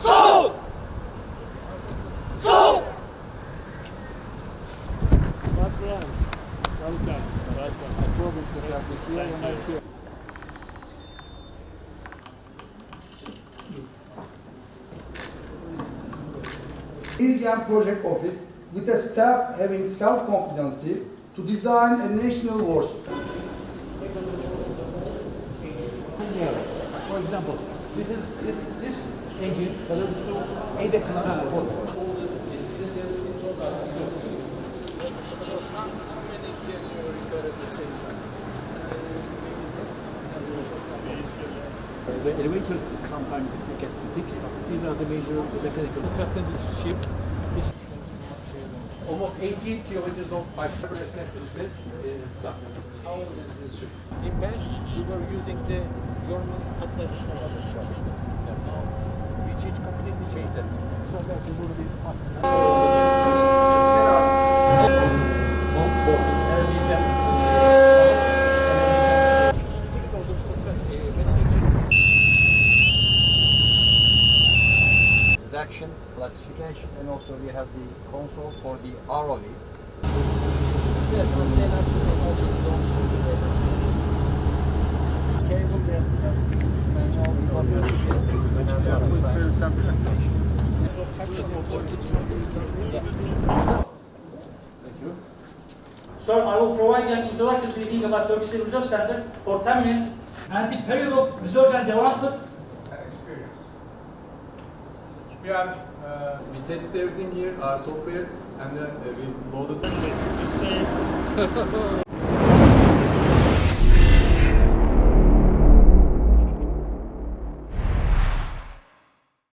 Sol! Project Office with a staff having self-confidence to design a national worship. For example, this is this this engine belongs to either class or So how many can you repair at the same time? the elevator sometimes it gets thick. These are the major mechanical. Constructing this ship is almost 18 kilometers of pipe. This is stuck. How old is this ship? In past, we were using the German's Atlas system. Be redaction, classification, and also we have the console for the ROV. Yes, antennas and also the domes for the radar. Cable we have manual. Sir, I will provide an interactive briefing about Turkish Research Center for 10 minutes and the period of research and development experience. We have uh, we test everything here, our software, and then uh, we load it.